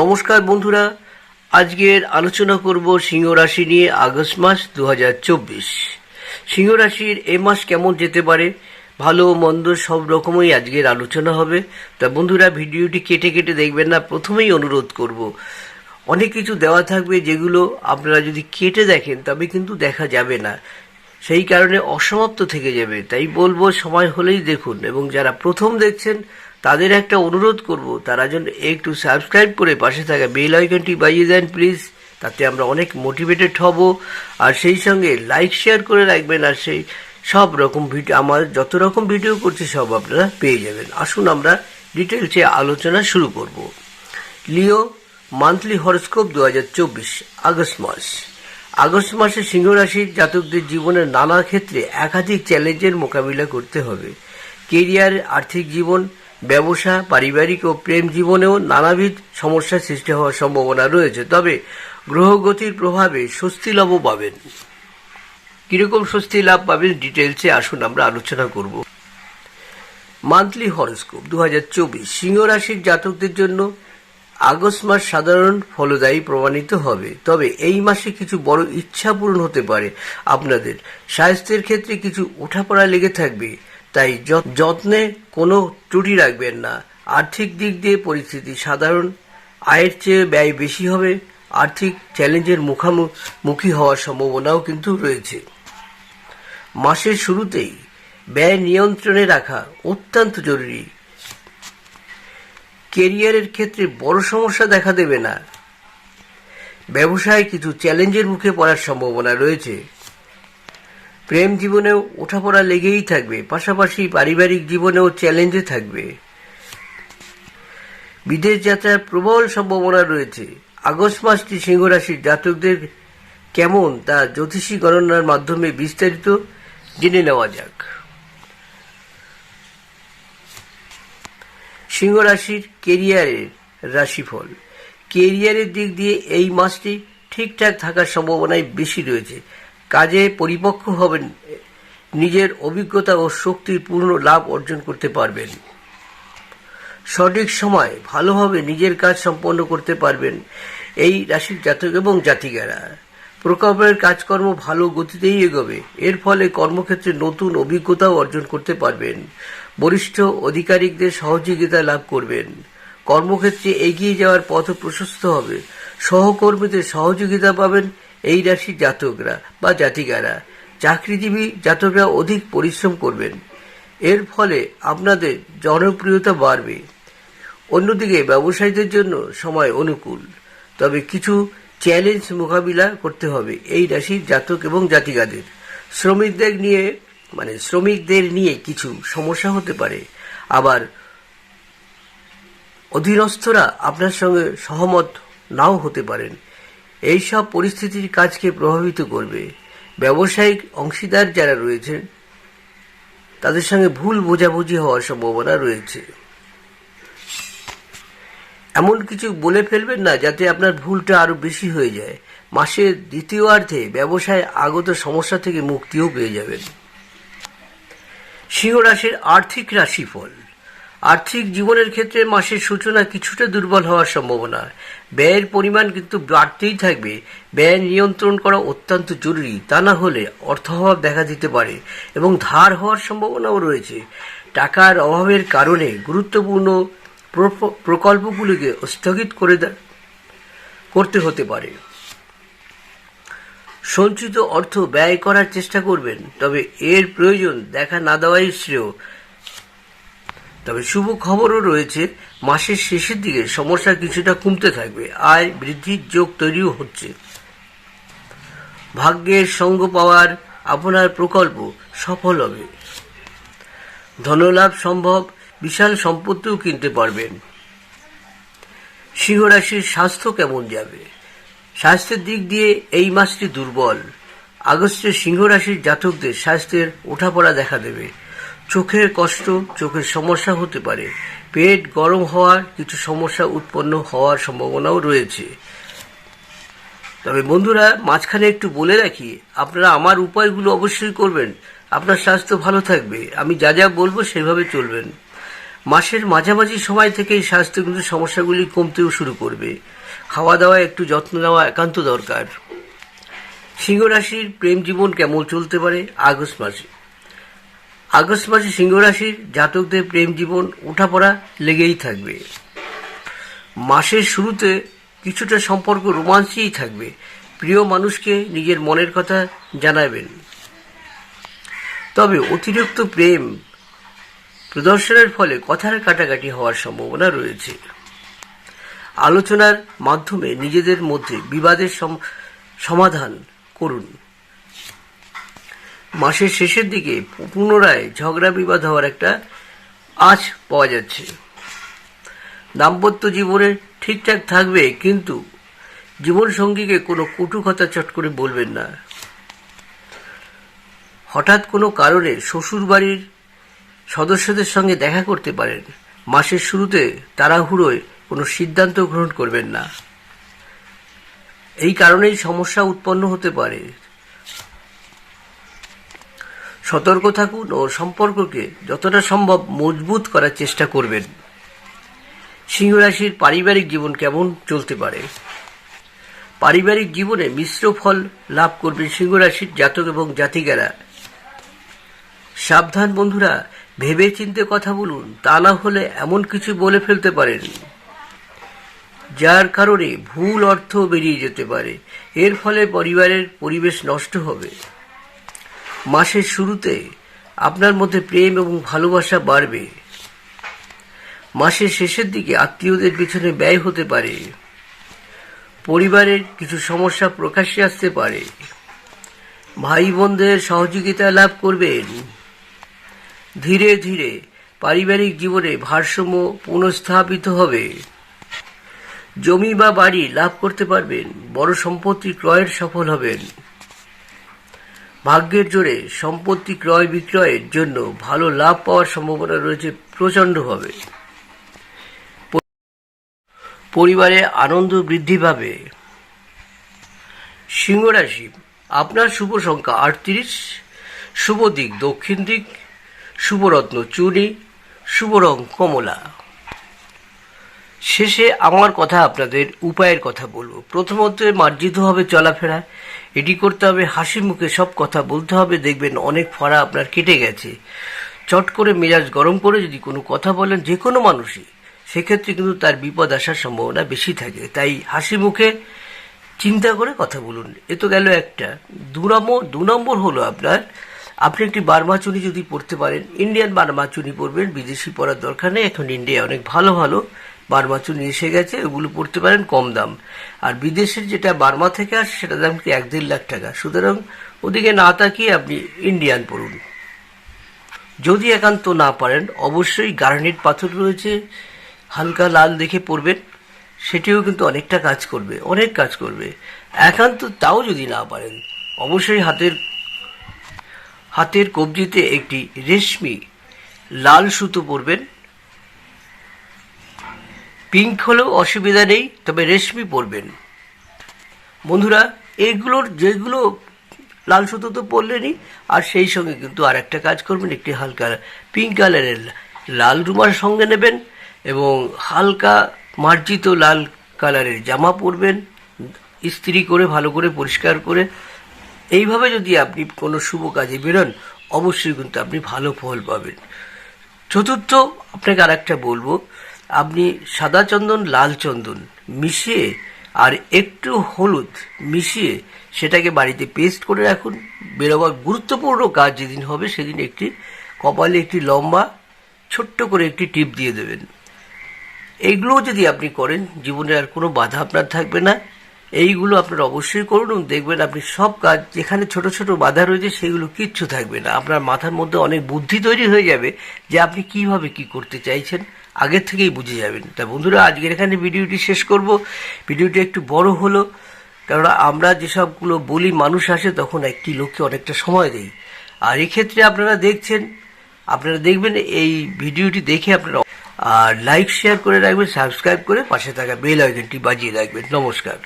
নমস্কার বন্ধুরা, আজকের আলোচনা করব সিংহ রাশি নিয়ে আগস্ট মাস দু হাজার চব্বিশ। সিংহ রাশির এ মাস কেমন যেতে পারে? ভালো মন্দ সব রকমই আজকের আলোচনা হবে। তা বন্ধুরা, ভিডিওটি কেটে কেটে দেখবেন না, প্রথমেই অনুরোধ করব। অনেক কিছু দেওয়া থাকবে যেগুলো আপনারা যদি কেটে দেখেন, তবে কিন্তু দেখা যাবে না। সেই কারণে অসমাপ্ত থেকে যাবে। তাই বলব, সময় হলেই দেখুন এবং যারা প্রথম দেখছেন তাদের একটা অনুরোধ করব, তারা যেন একটু সাবস্ক্রাইব করে পাশে থাকা বেল আইকনটি বাজিয়ে দেন, প্লিজ। তাতে আমরা অনেক মোটিভেটেড হব। আর সেই সঙ্গে লাইক, শেয়ার করে রাখবেন, আর সেই সব রকম ভিডিও, আমার যত রকম ভিডিও করছি, সব আপনারা পেয়ে যাবেন। আসুন আমরা ডিটেলসে আলোচনা শুরু করব। লিও মান্থলি হরস্কোপ দু হাজার চব্বিশ, আগস্ট মাস। আগস্ট মাসে সিংহ রাশির জাতকদের জীবনের নানা ক্ষেত্রে একাধিক চ্যালেঞ্জের মোকাবিলা করতে হবে। কেরিয়ার, আর্থিক জীবন ব্যবসা, পারিবারিক ও প্রেম জীবনেও নানাবিধ সমস্যার সৃষ্টি হওয়ার সম্ভাবনা রয়েছে। তবে গ্রহগতির প্রভাবে স্বস্তি লাভও পাবেন। কীরকম স্বস্তি লাভ পাবেন ডিটেলসে আসুন, আমরা আলোচনা করব। মান্থলি হরস্কোপ দু হাজার চব্বিশ। সিংহ রাশির জাতকদের জন্য আগস্ট মাস সাধারণ ফলদায়ী প্রমাণিত হবে। তবে এই মাসে কিছু বড় ইচ্ছা পূরণ হতে পারে আপনাদের। স্বাস্থ্যের ক্ষেত্রে কিছু ওঠাপড়া লেগে থাকবে। তাই যত- যত্নে কোনো ত্রুটি রাখবেন না। আর্থিক দিক দিয়ে পরিস্থিতি সাধারণ। আয়ের চেয়ে ব্যয় বেশি হবে। আর্থিক চ্যালেঞ্জের মুখোমুখি হওয়ার সম্ভাবনাও কিন্তু রয়েছে। মাসের শুরুতেই ব্যয় নিয়ন্ত্রণে রাখা অত্যন্ত জরুরি। কেরিয়ারের ক্ষেত্রে বড় সমস্যা দেখা দেবে না। ব্যবসায় কিছু চ্যালেঞ্জের মুখে পড়ার সম্ভাবনা রয়েছে। প্রেম জীবনেও ওঠাপড়া লেগেই থাকবে, পাশাপাশি পারিবারিক জীবনেও চ্যালেঞ্জে থাকবে। বিদেশ যাত্রার প্রবল সম্ভাবনা রয়েছে। আগস্ট মাসটি সিংহ রাশির জাতকদের কেমন তা জ্যোতিষী গণনার মাধ্যমে বিস্তারিত জেনে নেওয়া যাক। সিংহ রাশির কেরিয়ারের রাশিফল। কেরিয়ারের দিক দিয়ে এই মাসটি ঠিকঠাক থাকার সম্ভাবনাই বেশি রয়েছে। কাজে পরিপক্ক হবেন, নিজের অভিজ্ঞতা ও শক্তির পূর্ণ লাভ অর্জন করতে পারবেন। সঠিক সময় ভালোভাবে নিজের কাজ সম্পন্ন করতে পারবেন এই রাশির জাতক এবং জাতিকারা। প্রকল্পের কাজকর্ম ভালো গতিতেই এগোবে, এর ফলে কর্মক্ষেত্রে নতুন অভিজ্ঞতাও অর্জন করতে পারবেন। বরিষ্ঠ অধিকারিকদের সহযোগিতা লাভ করবেন। কর্মক্ষেত্রে এগিয়ে যাওয়ার পথ প্রশস্ত হবে। সহকর্মীদের সহযোগিতা পাবেন এই রাশির জাতকরা বা জাতিকারা। চাকরিজীবী জাতকরা অধিক পরিশ্রম করবেন। এর ফলে আপনাদের জনপ্রিয়তা বাড়বে। অন্যদিকে ব্যবসায়ীদের জন্য সময় অনুকূল। তবে কিছু চ্যালেঞ্জ মোকাবিলা করতে হবে এই রাশির জাতক এবং জাতিকাদের। শ্রমিকদের নিয়ে মানে শ্রমিকদের নিয়ে কিছু সমস্যা হতে পারে। আবার অধীনস্থরা আপনার সঙ্গে সহমত নাও হতে পারেন। এই সব পরিস্থিতির কাজকে প্রভাবিত করবে। ব্যবসায়িক অংশীদার যারা রয়েছেন তাদের সঙ্গে ভুল বোঝাবুঝি হওয়ার সম্ভাবনা রয়েছে। এমন কিছু বলে ফেলবেন না, যাতে আপনার ভুলটা আরও বেশি হয়ে যায়। মাসের দ্বিতীয়ার্ধে ব্যবসায় আগত সমস্যা থেকে মুক্তিও পেয়ে যাবেন। সিংহ রাশির আর্থিক রাশিফল। আর্থিক জীবনের ক্ষেত্রে মাসের সূচনা কিছুটা দুর্বল হওয়ার সম্ভাবনা। ব্যয়ের পরিমাণ কিন্তু বাড়তেই থাকবে। ব্যয় নিয়ন্ত্রণ করা অত্যন্ত জরুরি। তা না হলে অর্থাভাব দেখা দিতে পারে এবং ধার হওয়ার সম্ভাবনাও রয়েছে। টাকার অভাবের কারণে গুরুত্বপূর্ণ প্রকল্পগুলিকে স্থগিত করে করতে হতে পারে। সঞ্চিত অর্থ ব্যয় করার চেষ্টা করবেন, তবে এর প্রয়োজন দেখা না দেওয়াই শ্রেয়। তবে শুভ খবরও রয়েছে, মাসের শেষের দিকে সমস্যা কিছুটা কমতে থাকবে, আয় বৃদ্ধির যোগ তৈরিও হচ্ছে। ভাগ্যের সঙ্গ পাওয়ার আপনার প্রকল্প সফল হবে। ধনলাভ সম্ভব, বিশাল সম্পত্তিও কিনতে পারবেন। সিংহ রাশির স্বাস্থ্য কেমন যাবে? স্বাস্থ্যের দিক দিয়ে এই মাসটি দুর্বল। আগস্টে সিংহরাশির জাতকদের স্বাস্থ্যের ওঠাপড়া দেখা দেবে। চোখের কষ্ট, চোখের সমস্যা হতে পারে। পেট গরম হওয়ার কিছু সমস্যা উৎপন্ন হওয়ার সম্ভাবনাও রয়েছে। তবে বন্ধুরা, মাঝখানে একটু বলে রাখি, আপনারা আমার উপায়গুলো অবশ্যই করবেন। আপনার স্বাস্থ্য ভালো থাকবে। আমি যা যা বলব সেভাবে চলবেন। মাসের মাঝামাঝি সময় থেকেই স্বাস্থ্য কিন্তু সমস্যাগুলি কমতেও শুরু করবে। খাওয়া দাওয়া একটু যত্ন নেওয়া একান্ত দরকার। সিংহ রাশির প্রেম জীবন কেমন চলতে পারে? আগস্ট মাসে। আগস্ট মাসে সিংহ রাশির জাতকদের প্রেম জীবন ওঠাপড়া লেগেই থাকবে। মাসের শুরুতে কিছুটা সম্পর্ক রোমান্সই থাকবে। প্রিয় মানুষকে নিজের মনের কথা জানাবেন। তবে অতিরিক্ত প্রেম প্রদর্শনের ফলে কথার কাটাকাটি হওয়ার সম্ভাবনা রয়েছে। আলোচনার মাধ্যমে নিজেদের মধ্যে বিবাদের সম- সমাধান করুন। মাসের শেষের দিকে পুনরায় ঝগড়া বিবাদ হওয়ার একটা আঁচ পাওয়া যাচ্ছে। দাম্পত্য জীবনে ঠিকঠাক থাকবে কিন্তু জীবনসঙ্গীকে কোনো কটু কথা চট করে বলবেন না। হঠাৎ কোনো কারণে শ্বশুর বাড়ির সদস্যদের সঙ্গে দেখা করতে পারেন। মাসের শুরুতে তাড়াহুড়োয় কোনো সিদ্ধান্ত গ্রহণ করবেন না। এই কারণেই সমস্যা উৎপন্ন হতে পারে। সতর্ক থাকুন ও সম্পর্ককে যতটা সম্ভব মজবুত করার চেষ্টা করবেন। সিংহ রাশির পারিবারিক জীবন কেমন চলতে পারে? পারিবারিক জীবনে মিশ্র ফল লাভ করবেন সিংহ রাশির জাতক এবং জাতিকারা। সাবধান বন্ধুরা ভেবে চিনতে কথা বলুন, তা না হলে এমন কিছু বলে ফেলতে পারেন। যার কারণে ভুল অর্থ বেরিয়ে যেতে পারে। এর ফলে পরিবারের পরিবেশ নষ্ট হবে। মাসের শুরুতে আপনার মধ্যে প্রেম এবং ভালোবাসা বাড়বে। মাসের শেষের দিকে আত্মীয়দের পিছনে ব্যয় হতে পারে। পরিবারের কিছু সমস্যা প্রকাশ্যে আসতে পারে। ভাই বোনদের সহযোগিতা লাভ করবেন। ধীরে ধীরে পারিবারিক জীবনে ভারসাম্য পুনঃস্থাপিত হবে। জমি বা বাড়ি লাভ করতে পারবেন, বড় সম্পত্তি ক্রয়ের সফল হবেন। ভাগ্যের জোরে সম্পত্তি ক্রয় বিক্রয়ের জন্য ভালো লাভ পাওয়ার সম্ভাবনা রয়েছে প্রচণ্ডভাবে। পরিবারে আনন্দ বৃদ্ধি পাবে। সিংহ রাশি, আপনার শুভ সংখ্যা আটত্রিশ, শুভ দিক দক্ষিণ দিক শুভরত্ন চুনি, শুভ রং কমলা। শেষে আমার কথা আপনাদের উপায়ের কথা বলব। প্রথমত মার্জিত হবে চলাফেরা, এটি করতে হবে হাসি মুখে, সব কথা বলতে হবে, দেখবেন অনেক ফড়া আপনার কেটে গেছে। চট করে মেজাজ গরম করে যদি কোনো কথা বলেন যে কোনো মানুষই, সেক্ষেত্রে কিন্তু তার বিপদ আসার সম্ভাবনা বেশি থাকে। তাই হাসি মুখে চিন্তা করে কথা বলুন। এ তো গেল একটা। দু নম্বর দু নম্বর হলো আপনার, আপনি একটি বার্মাচুনি যদি পড়তে পারেন, ইন্ডিয়ান বার্মাচুনি পরবেন, বিদেশি পড়ার দরকার নেই, এখন ইন্ডিয়া অনেক ভালো ভালো বার্মাচুনি এসে গেছে ওগুলো পড়তে পারেন কম দাম। আর বিদেশের যেটা বার্মা থেকে আসে সেটা দাম কি এক দেড় লাখ টাকা। সুতরাং ওদিকে না তাকিয়ে আপনি ইন্ডিয়ান পড়ুন। যদি একান্ত না পারেন, অবশ্যই গার্নেট পাথর রয়েছে, হালকা লাল দেখে পড়বেন। সেটিও কিন্তু অনেকটা কাজ করবে, অনেক কাজ করবে। একান্ত তাও যদি না পারেন, অবশ্যই হাতের হাতের কবজিতে একটি রেশমি লাল সুতো পরবেন। পিঙ্ক হলেও অসুবিধা নেই, তবে রেশমি পরবেন। বন্ধুরা এইগুলোর যেগুলো লাল সুতো তো পরলেনই, আর সেই সঙ্গে কিন্তু আর একটা কাজ করবেন, একটি হালকা পিঙ্ক কালারের লাল রুমার সঙ্গে নেবেন এবং হালকা মার্জিত লাল কালারের জামা পরবেন, ইস্ত্রি করে, ভালো করে, পরিষ্কার করে। এইভাবে যদি আপনি কোনো শুভ কাজে বেরোন, অবশ্যই কিন্তু আপনি ভালো ফল পাবেন। চতুর্থ, আপনাকে আর একটা বলব আপনি সাদা চন্দন, লাল চন্দন মিশিয়ে আর একটু হলুদ মিশিয়ে সেটাকে বাড়িতে পেস্ট করে রাখুন। বেরোবার গুরুত্বপূর্ণ কাজ যেদিন হবে সেদিন একটি কপালে একটি লম্বা, ছোট্ট করে একটি টিপ দিয়ে দেবেন। এইগুলো যদি আপনি করেন, জীবনে আর কোনো বাধা আপনার থাকবে না। এইগুলো আপনার অবশ্যই করুন দেখবেন আপনি সব কাজ যেখানে ছোট ছোট বাধা রয়েছে সেগুলো কিচ্ছু থাকবে না। আপনার মাথার মধ্যে অনেক বুদ্ধি তৈরি হয়ে যাবে যে আপনি কীভাবে কি করতে চাইছেন। আগের থেকেই বুঝে যাবেন। তা বন্ধুরা, আজকের এখানে ভিডিওটি শেষ করব। ভিডিওটি একটু বড় হলো, কেননা আমরা যেসবগুলো বলি মানুষ আসে, তখন একটি লোককে অনেকটা সময় দেই। আর এক্ষেত্রে আপনারা দেখছেন, আপনারা দেখবেন এই ভিডিওটি দেখে আপনারা আর লাইক, শেয়ার করে রাখবেন, সাবস্ক্রাইব করে পাশে থাকা বেল আইকনটি বাজিয়ে রাখবেন। নমস্কার।